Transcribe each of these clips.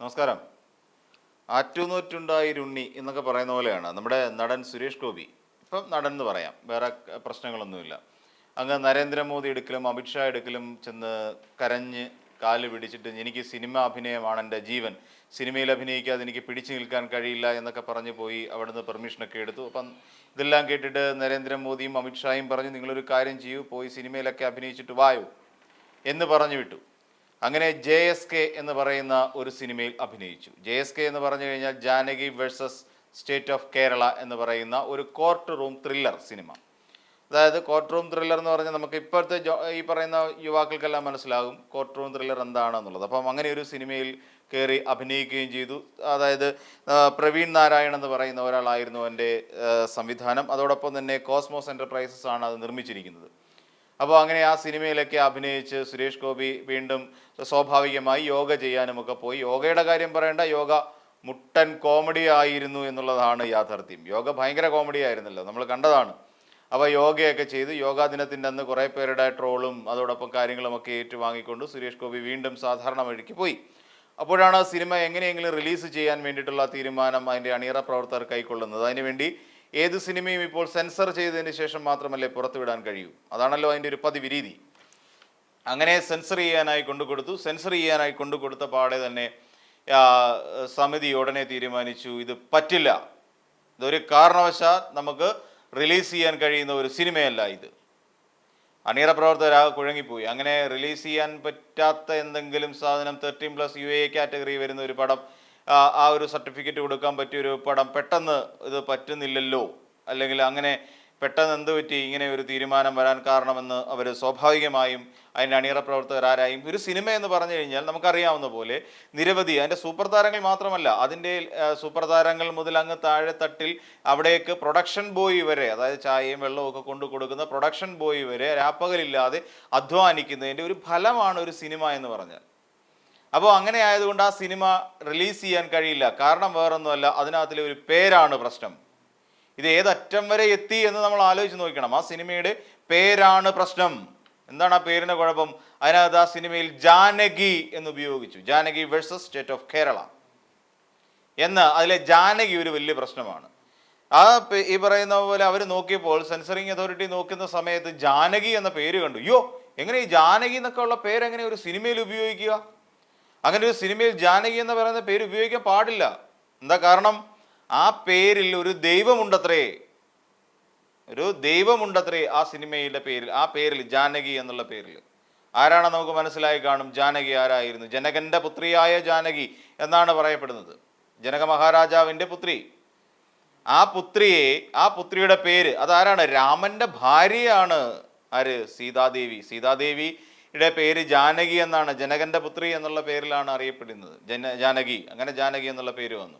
നമസ്കാരം. ആറ്റുനൂറ്റുണ്ടായിരുണ്ണി എന്നൊക്കെ പറയുന്ന പോലെയാണ് നമ്മുടെ നടൻ സുരേഷ് ഗോപി. ഇപ്പം നടൻ എന്ന് പറയാം വേറെ പ്രശ്നങ്ങളൊന്നുമില്ല. അങ്ങ് നരേന്ദ്രമോദി എടുക്കലും അമിത്ഷാ എടുക്കലും ചെന്ന് കരഞ്ഞ് കാൽ പിടിച്ചിട്ട് എനിക്ക് സിനിമ അഭിനയമാണ് എന്റെ ജീവൻ. സിനിമയിൽ അഭിനയിക്കാതെ എനിക്ക് പിടിച്ചു നിൽക്കാൻ കഴിയില്ല എന്നൊക്കെ പറഞ്ഞു പോയി അവിടുന്ന് പെർമിഷനൊക്കെ എടുത്തു. അപ്പം ഇതെല്ലാം കേട്ടിട്ട് നരേന്ദ്രമോദിയും അമിത്ഷായും പറഞ്ഞു നിങ്ങളൊരു കാര്യം ചെയ്യൂ പോയി സിനിമയിലൊക്കെ അഭിനയിച്ചിട്ട് വായോ? എന്ന് പറഞ്ഞു വിട്ടു. അങ്ങനെ ജെ എസ് കെ എന്ന് പറയുന്ന ഒരു സിനിമയിൽ അഭിനയിച്ചു. ജെ എസ് കെ എന്ന് പറഞ്ഞു കഴിഞ്ഞാൽ Janaki versus state of Kerala എന്ന് പറയുന്ന ഒരു കോർട്ട് റൂം ത്രില്ലർ സിനിമ. അതായത് കോർട്ട് റൂം ത്രില്ലർ എന്ന് പറഞ്ഞാൽ നമുക്ക് ഇപ്പോഴത്തെ ഈ പറയുന്ന യുവാക്കൾക്കെല്ലാം മനസ്സിലാകും കോർട്ട് റൂം ത്രില്ലർ എന്താണെന്നുള്ളത്. അപ്പം അങ്ങനെ ഒരു സിനിമയിൽ കയറി അഭിനയിക്കുകയും ചെയ്തു. അതായത് പ്രവീൺ നാരായണൻ എന്ന് പറയുന്ന ഒരാളായിരുന്നു എന്റെ സംവിധാനം. അതോടൊപ്പം തന്നെ കോസ്മോസ് എന്റർപ്രൈസസ് ആണ് അത് നിർമ്മിച്ചിരിക്കുന്നത്. അപ്പോൾ അങ്ങനെ ആ സിനിമയിലൊക്കെ അഭിനയിച്ച് സുരേഷ് ഗോപി വീണ്ടും സ്വാഭാവികമായി യോഗ ചെയ്യാനുമൊക്കെ പോയി. യോഗയുടെ കാര്യം പറയേണ്ട യോഗ മുട്ടൻ കോമഡി ആയിരുന്നു എന്നുള്ളതാണ് യാഥാർത്ഥ്യം. യോഗ ഭയങ്കര കോമഡി ആയിരുന്നല്ലോ നമ്മൾ കണ്ടതാണ്. അപ്പോൾ യോഗയൊക്കെ ചെയ്ത് യോഗാ ദിനത്തിന്റെ അന്ന് കുറേ പേരുടെ ട്രോളും അതോടൊപ്പം കാര്യങ്ങളുമൊക്കെ ഏറ്റുവാങ്ങിക്കൊണ്ട് സുരേഷ് ഗോപി വീണ്ടും സാധാരണ വഴിക്ക് പോയി. അപ്പോഴാണ് സിനിമ എങ്ങനെയെങ്കിലും റിലീസ് ചെയ്യാൻ വേണ്ടിയിട്ടുള്ള തീരുമാനം അതിന്റെ അണിയറ പ്രവർത്തകർ കൈക്കൊള്ളുന്നത്. അതിനുവേണ്ടി ഏത് സിനിമയും ഇപ്പോൾ സെൻസർ ചെയ്തതിന് ശേഷം മാത്രമല്ലേ പുറത്തുവിടാൻ കഴിയൂ? അതാണല്ലോ അതിന്റെ ഒരു പതിവ് രീതി അങ്ങനെ സെൻസർ ചെയ്യാനായി കൊണ്ടുകൊടുത്തു സെൻസർ ചെയ്യാനായി കൊണ്ടുകൊടുത്ത പാടെ തന്നെ സമിതി ഉടനെ തീരുമാനിച്ചു ഇത് പറ്റില്ല. ഇതൊരു കാരണവശാൽ നമുക്ക് റിലീസ് ചെയ്യാൻ കഴിയുന്ന ഒരു സിനിമയല്ല ഇത്. അണിയറ പ്രവർത്തകരാകെ കുഴങ്ങിപ്പോയി. അങ്ങനെ റിലീസ് ചെയ്യാൻ പറ്റാത്ത എന്തെങ്കിലും സാധനം thirteen plus U A category വരുന്ന ഒരു പടം ആ, ഒരു സർട്ടിഫിക്കറ്റ് കൊടുക്കാൻ പറ്റിയ ഒരു പടം പെട്ടെന്ന് ഇത് പറ്റുന്നില്ലല്ലോ? അല്ലെങ്കിൽ അങ്ങനെ പെട്ടെന്ന് എന്ത് പറ്റി? ഇങ്ങനെ ഒരു തീരുമാനം വരാൻ കാരണമെന്ന് അവർ സ്വാഭാവികമായും അതിന്റെ അണിയറ പ്രവർത്തകരാരായും ഒരു സിനിമ എന്ന് പറഞ്ഞു കഴിഞ്ഞാൽ നമുക്കറിയാവുന്ന പോലെ നിരവധി അതിന്റെ സൂപ്പർ താരങ്ങൾ മാത്രമല്ല അതിന്റെ സൂപ്പർ താരങ്ങൾ മുതൽ അങ്ങ് താഴെ തട്ടിൽ അവിടേക്ക് പ്രൊഡക്ഷൻ ബോയ് വരെ അതായത് ചായയും വെള്ളവും ഒക്കെ കൊണ്ടു കൊടുക്കുന്ന പ്രൊഡക്ഷൻ ബോയ് വരെ രാപ്പകലില്ലാതെ അധ്വാനിക്കുന്നതിന്റെ ഒരു ഫലമാണ് ഒരു സിനിമ എന്ന് പറഞ്ഞാൽ. അപ്പോൾ അങ്ങനെ ആയതുകൊണ്ട് ആ സിനിമ റിലീസ് ചെയ്യാൻ കഴിയില്ല. കാരണം വേറൊന്നുമല്ല അതിനകത്തിലെ ഒരു പേരാണ് പ്രശ്നം. ഇത് ഏതറ്റം വരെ എത്തി എന്ന് നമ്മൾ ആലോചിച്ച് നോക്കണം. ആ സിനിമയുടെ പേരാണ് പ്രശ്നം. എന്താണ് ആ പേരിന്റെ കുഴപ്പം? അതിനകത്ത് ആ സിനിമയിൽ ജാനകി എന്ന് ഉപയോഗിച്ചു. Janaki versus state of Kerala എന്ന് അതിലെ ജാനകി ഒരു വലിയ പ്രശ്നമാണ്. ആ ഈ പറയുന്ന പോലെ അവർ നോക്കിയപ്പോൾ സെൻസറിങ് അതോറിറ്റി നോക്കുന്ന സമയത്ത് ജാനകി എന്ന പേര് കണ്ടു. അയ്യോ എങ്ങനെ ഈ ജാനകി എന്നൊക്കെ ഉള്ള പേര് എങ്ങനെ ഒരു സിനിമയിൽ ഉപയോഗിക്കുക? അങ്ങനെ ഒരു സിനിമയിൽ ജാനകി എന്ന് പറയുന്ന പേര് ഉപയോഗിക്കാൻ പാടില്ല. എന്താ കാരണം? ആ പേരിൽ ഒരു ദൈവമുണ്ടത്രേ. ഒരു ദൈവമുണ്ടത്രേ ആ സിനിമയുടെ പേരിൽ ആ പേരിൽ ജാനകി എന്നുള്ള പേരിൽ. ആരാണ് നമുക്ക് മനസ്സിലായി കാണും. ജാനകി ആരായിരുന്നു? ജനകന്റെ പുത്രിയായ ജാനകി എന്നാണ് പറയപ്പെടുന്നത്. ജനക മഹാരാജാവിന്റെ പുത്രി. ആ പുത്രിയെ ആ പുത്രിയുടെ പേര് അതാരാണ്? രാമന്റെ ഭാര്യയാണ്. ആര്? സീതാദേവി. സീതാദേവി സീതാദേവിയുടെ പേര് ജാനകി എന്നാണ് ജനകന്റെ പുത്രി എന്നുള്ള പേരിലാണ് അറിയപ്പെടുന്നത്. ജന ജാനകി അങ്ങനെ ജാനകി എന്നുള്ള പേര് വന്നു.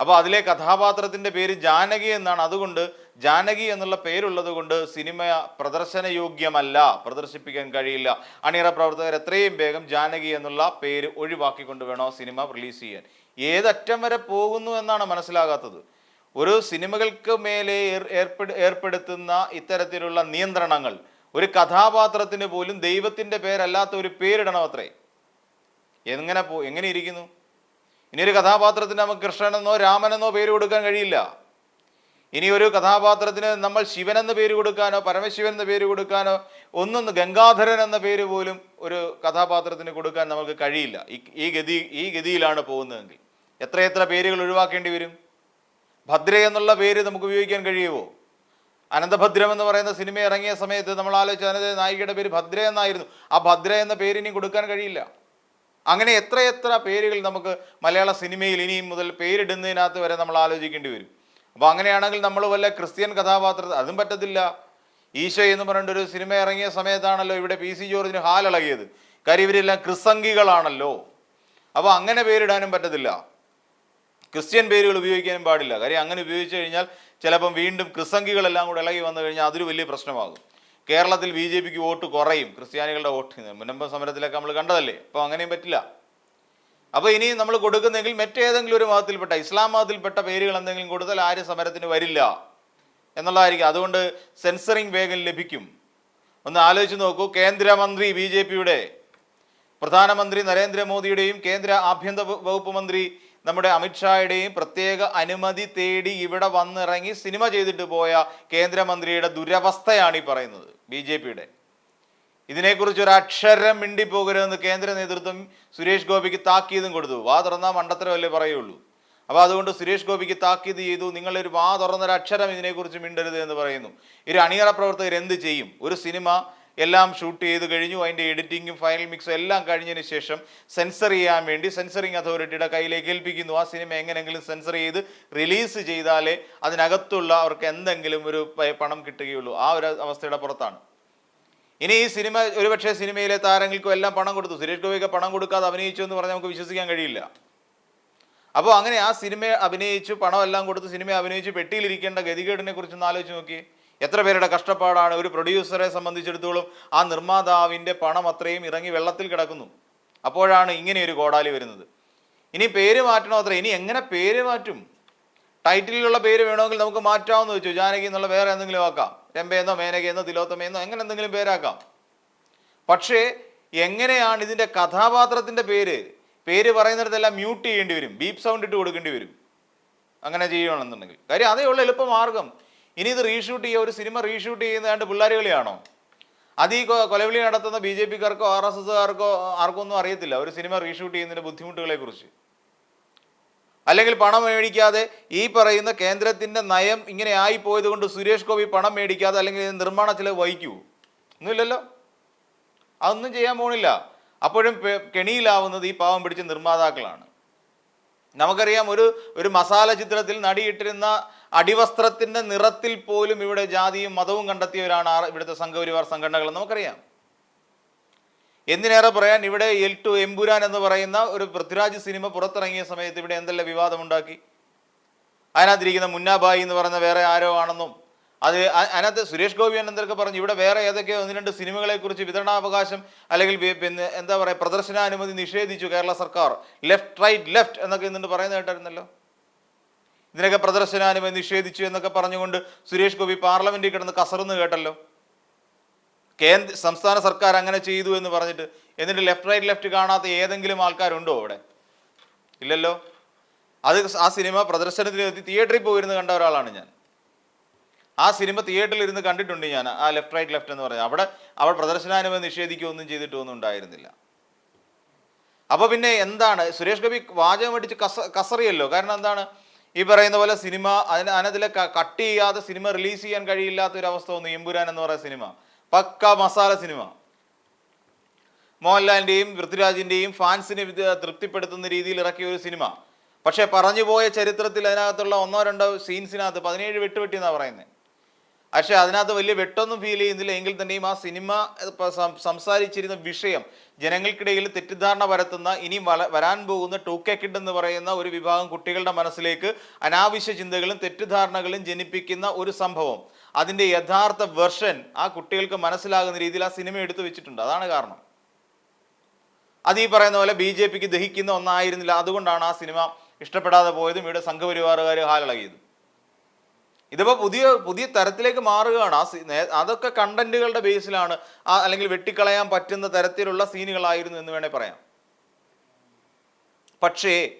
അപ്പോൾ അതിലെ കഥാപാത്രത്തിന്റെ പേര് ജാനകി എന്നാണ്. അതുകൊണ്ട് ജാനകി എന്നുള്ള പേരുള്ളത് കൊണ്ട് സിനിമ പ്രദർശനയോഗ്യമല്ല പ്രദർശിപ്പിക്കാൻ കഴിയില്ല. അണിയറ പ്രവർത്തകർ എത്രയും വേഗം ജാനകി എന്നുള്ള പേര് ഒഴിവാക്കിക്കൊണ്ട് വേണോ സിനിമ റിലീസ് ചെയ്യാൻ. ഏതറ്റം വരെ പോകുന്നു എന്നാണ് മനസ്സിലാകാത്തത്. ഒരു സിനിമകൾക്ക് മേലെ ഏർപ്പെടുത്തുന്ന ഇത്തരത്തിലുള്ള നിയന്ത്രണങ്ങൾ ഒരു കഥാപാത്രത്തിന് പോലും ദൈവത്തിന്റെ പേരല്ലാത്ത ഒരു പേരിടണം അത്രേ. എങ്ങനെ പോ എങ്ങനെ ഇരിക്കുന്നു? ഇനി ഒരു കഥാപാത്രത്തിന് നമുക്ക് കൃഷ്ണനെന്നോ രാമനെന്നോ പേര് കൊടുക്കാൻ കഴിയില്ല. ഇനി ഒരു കഥാപാത്രത്തിന് നമ്മൾ ശിവൻ എന്ന പേര് കൊടുക്കാനോ പരമശിവൻ എന്ന പേര് കൊടുക്കാനോ ഒന്നും ഗംഗാധരൻ എന്ന പേര് പോലും ഒരു കഥാപാത്രത്തിന് കൊടുക്കാൻ നമുക്ക് കഴിയില്ല. ഈ ഈ ഗതി ഈ ഗതിയിലാണ് പോകുന്നതെങ്കിൽ. എത്രയെത്ര പേരുകൾ ഒഴിവാക്കേണ്ടി വരും? ഭദ്ര എന്നുള്ള പേര് നമുക്ക് ഉപയോഗിക്കാൻ കഴിയുമോ? അനന്തഭദ്രം എന്ന് പറയുന്ന സിനിമ ഇറങ്ങിയ സമയത്ത് നമ്മൾ ആലോചിച്ച അതിനകത്തെ നായികയുടെ പേര് ഭദ്ര എന്നായിരുന്നു. ആ ഭദ്ര എന്ന പേര് ഇനി കൊടുക്കാൻ കഴിയില്ല. അങ്ങനെ എത്ര എത്ര പേരുകൾ നമുക്ക് മലയാള സിനിമയിൽ ഇനിയും മുതൽ പേരിടുന്നതിനകത്ത് വരെ നമ്മൾ ആലോചിക്കേണ്ടി വരും. അപ്പോൾ അങ്ങനെയാണെങ്കിൽ നമ്മൾ വല്ല ക്രിസ്ത്യൻ കഥാപാത്ര അതും പറ്റത്തില്ല. ഈശോ എന്ന് പറഞ്ഞിട്ട് ഒരു സിനിമ ഇറങ്ങിയ സമയത്താണല്ലോ ഇവിടെ പി സി ജോർജിന് ഹാലിളകിയത്. കാര്യം ഇവരെല്ലാം ക്രിസംഗികളാണല്ലോ. അപ്പോൾ അങ്ങനെ പേരിടാനും പറ്റത്തില്ല. ക്രിസ്ത്യൻ പേരുകൾ ഉപയോഗിക്കാനും പാടില്ല. കാര്യം അങ്ങനെ ഉപയോഗിച്ചു കഴിഞ്ഞാൽ ചിലപ്പം വീണ്ടും ക്രിസംഖികളെല്ലാം കൂടെ ഇളകി വന്നു കഴിഞ്ഞാൽ അതൊരു വലിയ പ്രശ്നമാകും. കേരളത്തിൽ ബി ജെ പിക്ക് വോട്ട് കുറയും ക്രിസ്ത്യാനികളുടെ വോട്ട്. മുനമ്പം സമരത്തിലൊക്കെ നമ്മൾ കണ്ടതല്ലേ? അപ്പോൾ അങ്ങനെയും പറ്റില്ല. അപ്പോൾ ഇനി നമ്മൾ കൊടുക്കുന്നെങ്കിൽ മറ്റേതെങ്കിലും ഒരു മതത്തിൽപ്പെട്ട ഇസ്ലാം മതത്തിൽപ്പെട്ട പേരുകൾ എന്തെങ്കിലും കൊടുത്താൽ ആരും സമരത്തിന് വരില്ല എന്നുള്ളതായിരിക്കും. അതുകൊണ്ട് സെൻസറിങ് വേഗം ലഭിക്കും. ഒന്ന് ആലോചിച്ച് നോക്കൂ. കേന്ദ്രമന്ത്രി ബി ജെ പിയുടെ പ്രധാനമന്ത്രി നരേന്ദ്രമോദിയുടെയും കേന്ദ്ര ആഭ്യന്തര വകുപ്പ് മന്ത്രി നമ്മുടെ അമിത്ഷായുടെയും പ്രത്യേക അനുമതി തേടി ഇവിടെ വന്നിറങ്ങി സിനിമ ചെയ്തിട്ട് പോയ കേന്ദ്രമന്ത്രിയുടെ ദുരവസ്ഥയാണ് ഈ പറയുന്നത് ബി ജെ പിയുടെ. ഇതിനെക്കുറിച്ച് ഒരു അക്ഷരം മിണ്ടിപ്പോകരുതെന്ന് കേന്ദ്ര നേതൃത്വം സുരേഷ് ഗോപിക്ക് താക്കീതും കൊടുത്തു. വാ തുറന്നാൽ മണ്ടത്തരമല്ലേ പറയുള്ളൂ. അപ്പോൾ അതുകൊണ്ട് സുരേഷ് ഗോപിക്ക് താക്കീത് ചെയ്തു. നിങ്ങളൊരു വാ തുറന്നൊരു അക്ഷരം ഇതിനെക്കുറിച്ച് മിണ്ടരുത് എന്ന് പറയുന്നു. ഒരു അണിയറ പ്രവർത്തകർ എന്ത് ചെയ്യും? ഒരു സിനിമ എല്ലാം ഷൂട്ട് ചെയ്ത് കഴിഞ്ഞു അതിന്റെ എഡിറ്റിങ്ങും ഫൈനൽ മിക്സും എല്ലാം കഴിഞ്ഞതിന് ശേഷം സെൻസർ ചെയ്യാൻ വേണ്ടി സെൻസറിങ് അതോറിറ്റിയുടെ കയ്യിലേക്ക് ഏൽപ്പിക്കുന്നു. ആ സിനിമ എങ്ങനെയെങ്കിലും സെൻസർ ചെയ്ത് റിലീസ് ചെയ്താലേ അതിനകത്തുള്ള അവർക്ക് എന്തെങ്കിലും ഒരു പണം കിട്ടുകയുള്ളൂ. ആ ഒരു അവസ്ഥയുടെ പുറത്താണ്. ഇനി ഈ സിനിമ ഒരുപക്ഷെ സിനിമയിലെ താരങ്ങൾക്കും എല്ലാം പണം കൊടുത്തു. സുരേഷ് ഗോപിക്ക് പണം കൊടുക്കാതെ അഭിനയിച്ചു എന്ന് പറഞ്ഞാൽ നമുക്ക് വിശ്വസിക്കാൻ കഴിയില്ല. അപ്പോൾ അങ്ങനെ ആ സിനിമ അഭിനയിച്ചു പണമെല്ലാം കൊടുത്ത് സിനിമ അഭിനയിച്ച് പെട്ടിയിലിരിക്കേണ്ട ഗതികേടിനെ കുറിച്ച് ഒന്ന് ആലോചിച്ച് നോക്കി എത്ര പേരുടെ കഷ്ടപ്പാടാണ്? ഒരു പ്രൊഡ്യൂസറെ സംബന്ധിച്ചിടത്തോളം ആ നിർമ്മാതാവിന്റെ പണം അത്രയും ഇറങ്ങി വെള്ളത്തിൽ കിടക്കുന്നു. അപ്പോഴാണ് ഇങ്ങനെ ഒരു കോടാലി വരുന്നത്. ഇനി പേര് മാറ്റണോ അത്ര. ഇനി എങ്ങനെ പേര് മാറ്റും? ടൈറ്റിലുള്ള പേര് വേണമെങ്കിൽ നമുക്ക് മാറ്റാമെന്ന് വെച്ചു ജാനകി എന്നുള്ള വേറെ എന്തെങ്കിലും ആക്കാം. രമ്പയെന്നോ മേനകയെന്നോ തിലോത്തമയെന്നോ അങ്ങനെ എന്തെങ്കിലും പേരാക്കാം. പക്ഷേ എങ്ങനെയാണ് ഇതിന്റെ കഥാപാത്രത്തിന്റെ പേര്? പേര് പറയുന്നിടത്തെല്ലാം മ്യൂട്ട് ചെയ്യേണ്ടി വരും. ബീപ്പ് സൗണ്ട് ഇട്ട് കൊടുക്കേണ്ടി വരും. അങ്ങനെ ചെയ്യണമെന്നുണ്ടെങ്കിൽ കാര്യം അതേ ഉള്ള. എളുപ്പ മാർഗം ഇനി ഇത് റീഷൂട്ട് ചെയ്യുക ഒരു സിനിമ റീഷൂട്ട് ചെയ്യുന്നതാണ്ട് പിള്ളേർ കളിയാണോ? അത് ഈ കൊലവിളി നടത്തുന്ന ബി ജെ പിക്കാർക്കോ ആർ എസ് എസ്കാർക്കോ ആർക്കോ ഒന്നും അറിയത്തില്ല ഒരു സിനിമ റീഷൂട്ട് ചെയ്യുന്നതിന്റെ ബുദ്ധിമുട്ടുകളെ കുറിച്ച് അല്ലെങ്കിൽ പണം മേടിക്കാതെ ഈ പറയുന്ന കേന്ദ്രത്തിന്റെ നയം ഇങ്ങനെ ആയിപ്പോയത് പോയത് കൊണ്ട് സുരേഷ് ഗോപി പണം മേടിക്കാതെ അല്ലെങ്കിൽ നിർമ്മാണ ചിലവ് വഹിക്കൂ. ഒന്നുമില്ലല്ലോ. അതൊന്നും ചെയ്യാൻ പോണില്ല. അപ്പോഴും കെണിയിലാവുന്നത് ഈ പാവം പിടിച്ച നിർമ്മാതാക്കളാണ്. നമുക്കറിയാം ഒരു ഒരു മസാല ചിത്രത്തിൽ നടിയിട്ടിരുന്ന അടിവസ്ത്രത്തിന്റെ നിറത്തിൽ പോലും ഇവിടെ ജാതിയും മതവും കണ്ടെത്തിയവരാണ് ഇവിടുത്തെ സംഘപരിവാർ സംഘടനകൾ നമുക്കറിയാം. എന്തിനേറെ പറയാൻ ഇവിടെ എൽ ടു എംപുരാൻ എന്ന് പറയുന്ന ഒരു പൃഥ്വിരാജ് സിനിമ പുറത്തിറങ്ങിയ സമയത്ത് ഇവിടെ എന്തെല്ലാം വിവാദമുണ്ടാക്കി? അതിനകത്തിരിക്കുന്ന മുന്നാബായി എന്ന് പറയുന്ന വേറെ ആരോ ആണെന്നും അത് അതിനകത്ത് സുരേഷ് ഗോപി എന്തൊക്കെ പറഞ്ഞു ഇവിടെ വേറെ ഏതൊക്കെ ഒന്ന് രണ്ട് സിനിമകളെ കുറിച്ച് വിതരണാവകാശം അല്ലെങ്കിൽ പിന്നെ എന്താ പറയുക പ്രദർശനാനുമതി നിഷേധിച്ചു കേരള സർക്കാർ. ലെഫ്റ്റ് റൈറ്റ് ലെഫ്റ്റ് എന്നൊക്കെ ഇന്നിട്ട് പറയുന്നത് കേട്ടായിരുന്നല്ലോ? ഇതിനൊക്കെ പ്രദർശനാനുമതി നിഷേധിച്ചു എന്നൊക്കെ പറഞ്ഞുകൊണ്ട് സുരേഷ് ഗോപി പാർലമെന്റിൽ കിടന്ന് കസറുന്ന് കേട്ടല്ലോ? കേന്ദ്ര സംസ്ഥാന സർക്കാർ അങ്ങനെ ചെയ്തു എന്ന് പറഞ്ഞിട്ട് എന്നിട്ട് ലെഫ്റ്റ് റൈറ്റ് ലെഫ്റ്റ് കാണാത്ത ഏതെങ്കിലും ആൾക്കാരുണ്ടോ അവിടെ? ഇല്ലല്ലോ? അത് ആ സിനിമ പ്രദർശനത്തിന് തിയേറ്ററിൽ പോയിരുന്ന് കണ്ട ഒരാളാണ് ഞാൻ. ആ സിനിമ തിയേറ്ററിൽ ഇരുന്ന് കണ്ടിട്ടുണ്ട് ഞാൻ. ആ ലെഫ്റ്റ് റൈറ്റ് ലെഫ്റ്റ് എന്ന് പറഞ്ഞാൽ അവിടെ അവൾ പ്രദർശനാനുമതി നിഷേധിക്കുകയൊന്നും ചെയ്തിട്ടൊന്നും ഉണ്ടായിരുന്നില്ല. അപ്പോൾ പിന്നെ എന്താണ്? സുരേഷ് ഗോപി വാചകം അടിച്ച് കസ കസറിയല്ലോ. കാരണം എന്താണ്? ഈ പറയുന്ന പോലെ സിനിമ അതിന് അതിനതിലെ കട്ട് ചെയ്യാതെ സിനിമ റിലീസ് ചെയ്യാൻ കഴിയില്ലാത്ത ഒരു അവസ്ഥ ഒന്ന് എമ്പുരാൻ എന്ന് പറയുന്ന സിനിമ. പക്ക മസാല സിനിമ. മോഹൻലാലിന്റെയും പൃഥ്വിരാജിന്റെയും ഫാൻസിനെ തൃപ്തിപ്പെടുത്തുന്ന രീതിയിൽ ഇറക്കിയ ഒരു സിനിമ. പക്ഷേ പറഞ്ഞുപോയ ചരിത്രത്തിൽ അതിനകത്തുള്ള ഒന്നോ രണ്ടോ സീൻസിനകത്ത് പതിനേഴ് വെട്ടുവെട്ടി എന്നാണ് പറയുന്നത് പക്ഷേ അതിനകത്ത് വലിയ വെട്ടൊന്നും ഫീൽ ചെയ്യുന്നില്ല. എങ്കിൽ തന്നെയും ആ സിനിമ സംസാരിച്ചിരുന്ന വിഷയം ജനങ്ങൾക്കിടയിൽ തെറ്റിദ്ധാരണ പരത്തുന്ന ഇനി വരാൻ പോകുന്ന ടൂ കെ കിഡ് എന്ന് പറയുന്ന ഒരു വിഭാഗം കുട്ടികളുടെ മനസ്സിലേക്ക് അനാവശ്യ ചിന്തകളും തെറ്റിദ്ധാരണകളും ജനിപ്പിക്കുന്ന ഒരു സംഭവം. അതിന്റെ യഥാർത്ഥ വെർഷൻ ആ കുട്ടികൾക്ക് മനസ്സിലാകുന്ന രീതിയിൽ ആ സിനിമ എടുത്തു വെച്ചിട്ടുണ്ട്. അതാണ് കാരണം. അത് ഈ പറയുന്ന പോലെ ബി ജെ പിക്ക് ദഹിക്കുന്ന ഒന്നായിരുന്നില്ല. അതുകൊണ്ടാണ് ആ സിനിമ ഇഷ്ടപ്പെടാതെ പോയതും ഇവിടെ സംഘപരിവാറുകാർ ഹാലിളകിയതും ഇതിപ്പോൾ പുതിയ പുതിയ തരത്തിലേക്ക് മാറുകയാണ്. ആ അതൊക്കെ കണ്ടന്റുകളുടെ ബേസിലാണ്. അല്ലെങ്കിൽ വെട്ടിക്കളയാൻ പറ്റുന്ന തരത്തിലുള്ള സീനുകളായിരുന്നു എന്ന് വേണേൽ പറയാം. പക്ഷേ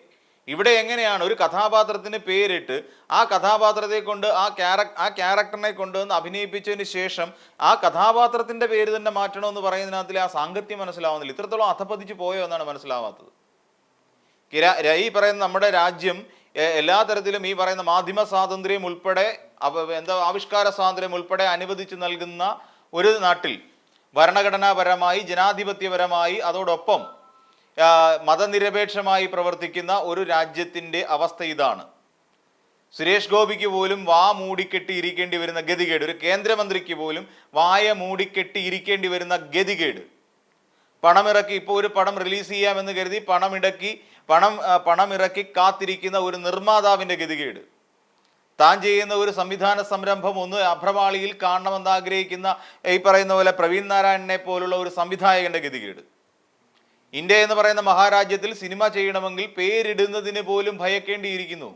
ഇവിടെ എങ്ങനെയാണ് ഒരു കഥാപാത്രത്തിന് പേരിട്ട് ആ കഥാപാത്രത്തെ കൊണ്ട് ആ ക്യാരക് ആ ക്യാരക്ടറിനെ കൊണ്ടുവന്ന് അഭിനയിപ്പിച്ചതിന് ശേഷം ആ കഥാപാത്രത്തിന്റെ പേര് തന്നെ മാറ്റണമെന്ന് പറയുന്നതിനകത്തിൽ ആ സാങ്കത്യം മനസ്സിലാവുന്നില്ല. ഇത്രത്തോളം അധപ്പതിച്ച് പോയോ എന്നാണ് മനസ്സിലാവാത്തത്. ഈ പറയുന്ന നമ്മുടെ രാജ്യം എല്ലാ തരത്തിലും ഈ പറയുന്ന മാധ്യമ സ്വാതന്ത്ര്യം ഉൾപ്പെടെ എന്താ ആവിഷ്കാര സ്വാതന്ത്ര്യം ഉൾപ്പെടെ അനുവദിച്ചു നൽകുന്ന ഒരു നാട്ടിൽ ഭരണഘടനാപരമായി ജനാധിപത്യപരമായി അതോടൊപ്പം മതനിരപേക്ഷമായി പ്രവർത്തിക്കുന്ന ഒരു രാജ്യത്തിന്റെ അവസ്ഥ ഇതാണ്. സുരേഷ് ഗോപിക്ക് പോലും വാ മൂടിക്കെട്ടി ഇരിക്കേണ്ടി വരുന്ന ഗതികേട് ഒരു കേന്ദ്രമന്ത്രിക്ക് പോലും വായ മൂടിക്കെട്ടി ഇരിക്കേണ്ടി വരുന്ന ഗതികേട്. പണമിറക്കി ഇപ്പോൾ ഒരു പടം റിലീസ് ചെയ്യാമെന്ന് കരുതി പണമിടക്കി പണം പണമിറക്കി കാത്തിരിക്കുന്ന ഒരു നിർമ്മാതാവിന്റെ ഗതികേട്. താൻ ചെയ്യുന്ന ഒരു സംവിധാന സംരംഭം ഒന്ന് അഭ്രവാളിയിൽ കാണണമെന്ന് ആഗ്രഹിക്കുന്ന ഈ പറയുന്ന പോലെ പ്രവീൺ നാരായണനെ പോലുള്ള ഒരു സംവിധായകന്റെ ഗതികേട്. ഇന്ത്യ എന്ന് പറയുന്ന മഹാരാജ്യത്തിൽ സിനിമ ചെയ്യണമെങ്കിൽ പേരിടുന്നതിന് പോലും ഭയക്കേണ്ടിയിരിക്കുന്നു.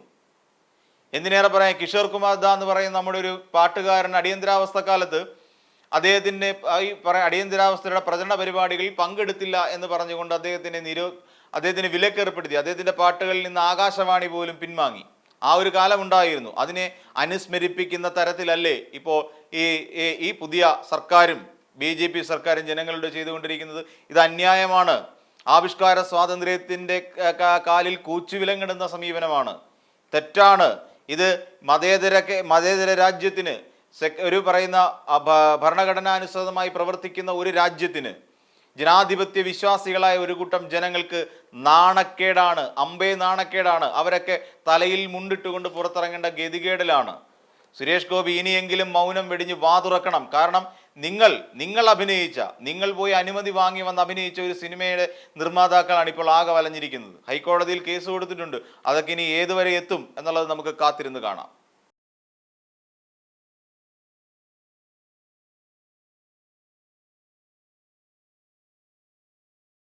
എന്തിനേറെ പറയാം കിഷോർ കുമാർ ദാ എന്ന് പറയുന്ന നമ്മുടെ ഒരു പാട്ടുകാരൻ അടിയന്തരാവസ്ഥ കാലത്ത് അദ്ദേഹത്തിന്റെ ഈ പറ അടിയന്തരാവസ്ഥയുടെ പ്രചരണ പരിപാടികളിൽ പങ്കെടുത്തില്ല എന്ന് പറഞ്ഞുകൊണ്ട് അദ്ദേഹത്തിനെ നിരോ അദ്ദേഹത്തിന് വിലക്കേർപ്പെടുത്തി. അദ്ദേഹത്തിന്റെ പാട്ടുകളിൽ നിന്ന് ആകാശവാണി പോലും പിൻവാങ്ങി. ആ ഒരു കാലം ഉണ്ടായിരുന്നു. അതിനെ അനുസ്മരിപ്പിക്കുന്ന തരത്തിലല്ലേ ഇപ്പോൾ ഈ ഈ- പുതിയ സർക്കാരും ബി ജെ പി സർക്കാരും ജനങ്ങളുടെ ചെയ്തുകൊണ്ടിരിക്കുന്നത്. ഇത് അന്യായമാണ്. ആവിഷ്കാര സ്വാതന്ത്ര്യത്തിന്റെ കാലിൽ കൂച്ചുവിലങ്ങിടുന്ന സമീപനമാണ്. തെറ്റാണ്. ഇത് മതേതര മതേതര രാജ്യത്തിന് ഒരു പറയുന്ന ഭരണഘടനാനുസൃതമായി പ്രവർത്തിക്കുന്ന ഒരു രാജ്യത്തിന് ജനാധിപത്യ വിശ്വാസികളായ ഒരു കൂട്ടം ജനങ്ങൾക്ക് നാണക്കേടാണ് അമ്പേ നാണക്കേടാണ്. അവരൊക്കെ തലയിൽ മുണ്ടിട്ടുകൊണ്ട് പുറത്തിറങ്ങേണ്ട ഗതികേടിലാണ്. സുരേഷ് ഗോപി ഇനിയെങ്കിലും മൗനം വെടിഞ്ഞ് വാതുറക്കണം കാരണം നിങ്ങൾ നിങ്ങൾ അഭിനയിച്ച നിങ്ങൾ പോയി അനുമതി വാങ്ങി വന്ന് അഭിനയിച്ച ഒരു സിനിമയുടെ നിർമ്മാതാക്കളാണ് ഇപ്പോൾ ആകെ വലഞ്ഞിരിക്കുന്നത്. ഹൈക്കോടതിയിൽ കേസ് കൊടുത്തിട്ടുണ്ട്. അതൊക്കെ ഇനി ഏതുവരെ എത്തും എന്നുള്ളത് നമുക്ക് കാത്തിരുന്ന് കാണാം.